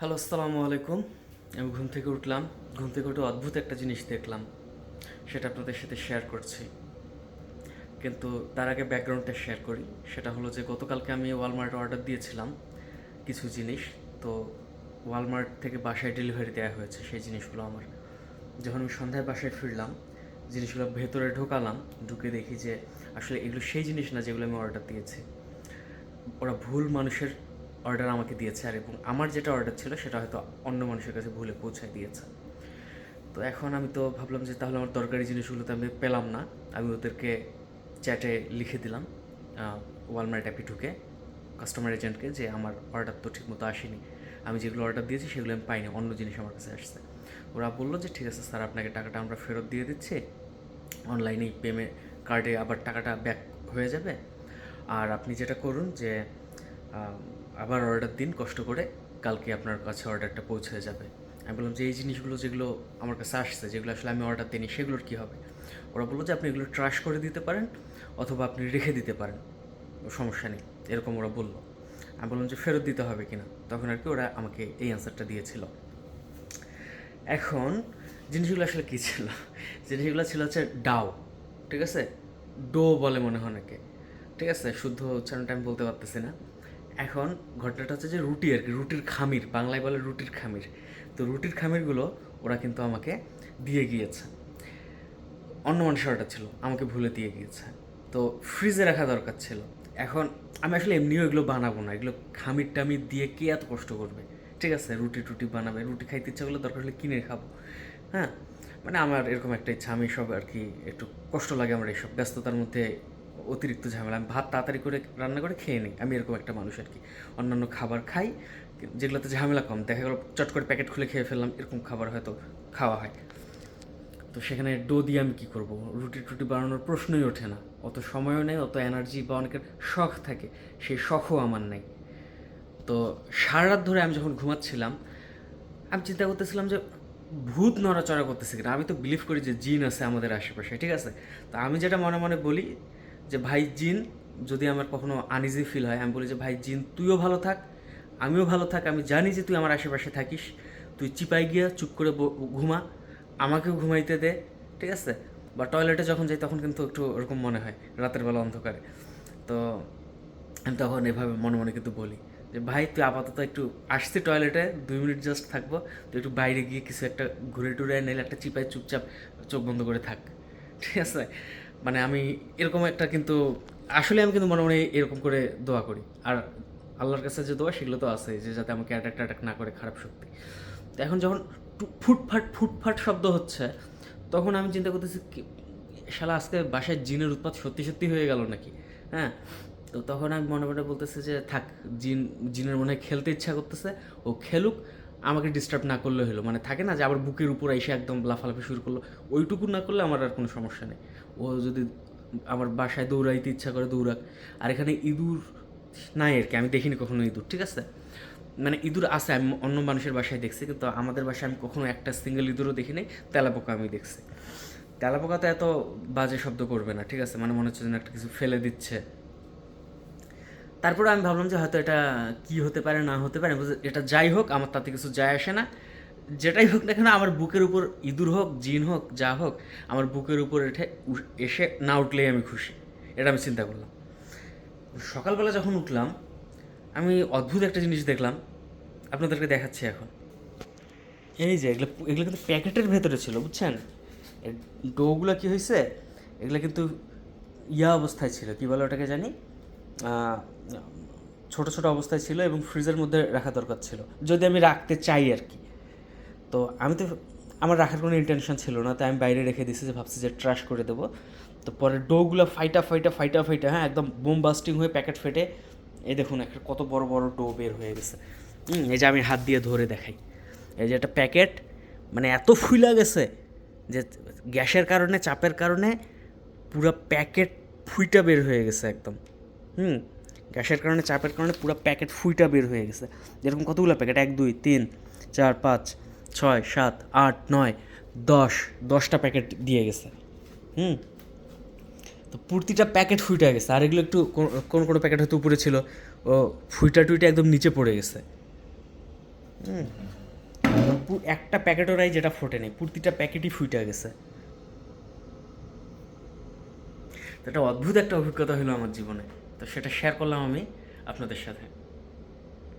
Hello, আসসালামু আলাইকুম। আমি ঘুম থেকে উঠলাম। ঘুম থেকে উঠে অদ্ভুত একটা জিনিস দেখলাম, সেটা আপনাদের সাথে শেয়ার করছি। কিন্তু তার আগে ব্যাকগ্রাউন্ডটা শেয়ার করি। সেটা হলো যে, গতকালকে আমি ওয়ালমার্ট অর্ডার দিয়েছিলাম কিছু জিনিস। তো ওয়ালমার্ট থেকে বাসায় ডেলিভারি দেওয়া হয়েছে সেই জিনিসগুলো আমার। যখন আমি সন্ধ্যায় বাসায় ফিরলাম, জিনিসগুলো ভেতরে ঢোকালাম, ঢুকে দেখি যে, আসলে এগুলো সেই জিনিস না যেগুলো আমি অর্ডার দিয়েছি। ওরা ভুল মানুষের অর্ডার আমাকে দিয়েছে আর এবং আমার যেটা অর্ডার ছিল সেটা হয়তো অন্য মানুষের কাছে ভুলে পৌঁছায় দিয়েছে। তো এখন আমি তো ভাবলাম যে তাহলে আমার দরকারি জিনিসগুলো তো আমি পেলাম না। আমি ওদেরকে চ্যাটে লিখে দিলাম ওয়ালমার্ট অ্যাপে ঢুকে কাস্টমার এজেন্টকে যে আমার অর্ডার তো ঠিকমতো আসেনি। আমি যেগুলো অর্ডার দিয়েছি সেগুলো আমি পাইনি, অন্য জিনিস আমার কাছে আসছে। ওরা বলল যে ঠিক আছে স্যার আপনাকে টাকাটা আমরা ফেরত দিয়ে দিচ্ছি। অনলাইনেই পেমেন্ট কার্ডে আবার টাকাটা ব্যাক হয়ে যাবে। আর আপনি যেটা করুন যে আবার অর্ডার দিন, কষ্ট করে কালকে আপনার কাছে অর্ডারটা পৌঁছে যাবে। আমি বললাম যে, এই জিনিসগুলো যেগুলো আমার কাছে আসছে, যেগুলো আসলে আমি অর্ডার দিইনি, সেগুলোর কী হবে? ওরা বলল যে, আপনি এগুলো ট্রাশ করে দিতে পারেন অথবা আপনি রেখে দিতে পারেন। সমস্যা নেই। এরকম ওরা বলল। আমি বললাম যে, ফেরত দিতে হবে কিনা? তখন আর কি ওরা আমাকে এই অ্যান্সারটা দিয়েছিল। এখন জিনিসগুলো আসলে কী ছিল? জিনিসগুলো ছিল হচ্ছে ডাও, ঠিক আছে? ডো বলে মনে হয় অনেকে ঠিক আছে? শুদ্ধ উচ্চারণটা আমি বলতে পারতেছি না। এখন ঘটনাটা হচ্ছে যে রুটি আর কি, রুটির খামির, বাংলায় বলে রুটির খামির। তো রুটির খামিরগুলো ওরা কিন্তু আমাকে দিয়ে গিয়েছে। অন্য মানুষের ছিল, আমাকে ভুলে দিয়ে গিয়েছে। তো ফ্রিজে রাখা দরকার ছিল। এখন আমি আসলে এমনিও এগুলো বানাবো না, এগুলো খামির টামির দিয়ে কে এত কষ্ট করবে? ঠিক আছে, রুটি টুটি বানাবে, রুটি খাইতে ইচ্ছা করলে দরকার হলে কিনে খাব। হ্যাঁ মানে আমার এরকম একটা ইচ্ছা, আমি সব আর কি একটু কষ্ট লাগে আমার এইসব ব্যস্ততার মধ্যে অতিরিক্ত ঝামেলা। আমি ভাত তাড়াতাড়ি করে রান্না করে খেয়ে নিই। আমি এরকম একটা মানুষ আর কি অন্যান্য খাবার খাই, যেগুলোতে ঝামেলা কম। দেখা গেলো চট করে প্যাকেট খুলে খেয়ে ফেললাম, এরকম খাবার হয়তো খাওয়া হয়। তো সেখানে ডো দিয়ে আমি কী করব? রুটি টুটি বানানোর প্রশ্নই ওঠে না। অত সময়ও নেই, অত এনার্জি বা অনেকের শখ থাকে সেই শখও আমার নেই। তো সারা রাত ধরে আমি যখন ঘুমাচ্ছিলাম, আমি চিন্তা করতেছিলাম যে ভূত নড়াচড়া করতেছে কিনা। আমি তো বিলিভ করি যে জিন আছে আমাদের আশেপাশে, ঠিক আছে? তো আমি যেটা মনে মনে বলি যে, ভাই জিন, যদি আমার কখনো আনইজি ফিল হয়, আমি বলি যে, ভাই জিন, তুইও ভালো থাক, আমিও ভালো থাক, আমি জানি যে তুই আমার আশেপাশে থাকিস, তুই চিপাই গিয়া চুপ করে ঘুমা, আমাকেও ঘুমাইতে দে, ঠিক আছে? বা টয়লেটে যখন যাই, তখন কিন্তু একটু ওরকম মনে হয়, রাতের বেলা অন্ধকারে। তো আমি তখন এভাবে মনে মনে কিন্তু বলি যে, ভাই, তুই আপাতত একটু আসছি টয়লেটে দুই মিনিট জাস্ট থাকব, তুই একটু বাইরে গিয়ে কিছু একটা ঘুরে টুরে নিলে একটা চিপায় চুপচাপ চোখ বন্ধ করে থাক। ঠিক আছে? মানে আমি এরকম একটা কিন্তু, আসলে আমি কিন্তু মনে মনে এরকম করে দোয়া করি। আর আল্লাহর কাছে যে দোয়া, সেগুলো তো আছে যে যাতে আমাকে অ্যাটাক অ্যাটাক না করে খারাপ শক্তি। তো এখন যখন ফুটফাট ফুটফাট শব্দ হচ্ছে, তখন আমি চিন্তা করতেছি শালা আজকে বাসায় জিনের উৎপাত সত্যি সত্যি হয়ে গেল নাকি? হ্যাঁ? তো তখন আমি মনে মনে বলতেছে যে, থাক, জিন, জিনের মনে খেলতে ইচ্ছা করতেছে। ও খেলুক আমাকে ডিস্টার্ব না করলে হলো। মানে থাকে না যে আবার বুকের উপর এসে একদম লাফালাফি শুরু করল। ওইটুকু না করলে আমার আর কোনো সমস্যা নেই। ও যদি আমার বাসায় দৌড়াইতে ইচ্ছা করে, দৌড়াক। আর এখানে ইঁদুর নাই আর কি, আমি দেখিনি কখনো ইঁদুর, ঠিক আছে? মানে ইঁদুর আছে, আমি অন্য মানুষের বাসায় দেখছি, কিন্তু আমাদের বাসায় আমি কখনো একটা সিঙ্গেল ইঁদুরও দেখি নাই, তেলাপোকা আমি দেখছি। তেলাপোকা তো এত বাজে শব্দ করবে না, ঠিক আছে? মানে মনে হচ্ছে যেন একটা কিছু ফেলে দিচ্ছে। তারপরে আমি ভাবলাম যে হয়তো এটা কি হতে পারে, না হতে পারে এটা যাই হোক, আমার তাতে কিছু যায় আসে না। যেটাই হোক না কেন, আমার বুকের উপর ইঁদুর হোক, জিন হোক, যা হোক, আমার বুকের উপর এঠে এসে না উঠলেই আমি খুশি। এটা আমি চিন্তা করলাম। সকালবেলা যখন উঠলাম, আমি অদ্ভুত একটা জিনিস দেখলাম, আপনাদেরকে দেখাচ্ছি এখন। এই যে এগুলো এগুলো কিন্তু প্যাকেটের ভেতরে ছিল, বুঝছেন? ডোগুলো কী হয়েছে এগুলো কিন্তু ইয়া অবস্থায় ছিল, কী বলে ওটাকে জানি? ছোট ছোট অবস্থায় ছিল এবং ফ্রিজের মধ্যে রাখা দরকার ছিল। যদি আমি রাখতে চাই আর কি। তো আমি তো, আমার রাখার কোনো ইন্টেনশন ছিল না, তাই আমি বাইরে রেখে দিয়েছি যে ভাবছি যে ট্রাশ করে দেবো। তো পরে ডোগুলো ফাইটা ফাইটা ফাইটা ফাইটা হ্যাঁ একদম বোম বাস্টিং হয়ে প্যাকেট ফেটে, এই দেখুন একটা কত বড় বড় ডো বের হয়ে গেছে। এই যে আমি হাত দিয়ে ধরে দেখাই। এই যে একটা প্যাকেট মানে এত ফুলা গেছে যে গ্যাসের কারণে, চাপের কারণে পুরো প্যাকেট ফুইটা বের হয়ে গেছে একদম। হুম, গ্যাসের কারণে, চাপের কারণে পুরো প্যাকেট ফুইটা বের হয়ে গেছে। যেরকম কতগুলো প্যাকেট? এক, দুই, তিন, চার, পাঁচ, ছয়, সাত, আট, নয়, দশ, দশটা প্যাকেট দিয়ে গেছে। হুম, তো প্রতিটা প্যাকেট ফুইটা গেছে। আর এগুলো একটু কোন- কোন প্যাকেট হয়তো উপরে ছিল। ও, ফুইটা টুইটা একদম নিচে পড়ে গেছে। হুম একটা প্যাকেটও রাই যেটা ফোটে নেই। প্রতিটা প্যাকেটই ফুটে গেছে। এটা অদ্ভুত একটা অভিজ্ঞতা হলো আমার জীবনে। তো সেটা শেয়ার করলাম আমি আপনাদের সাথে।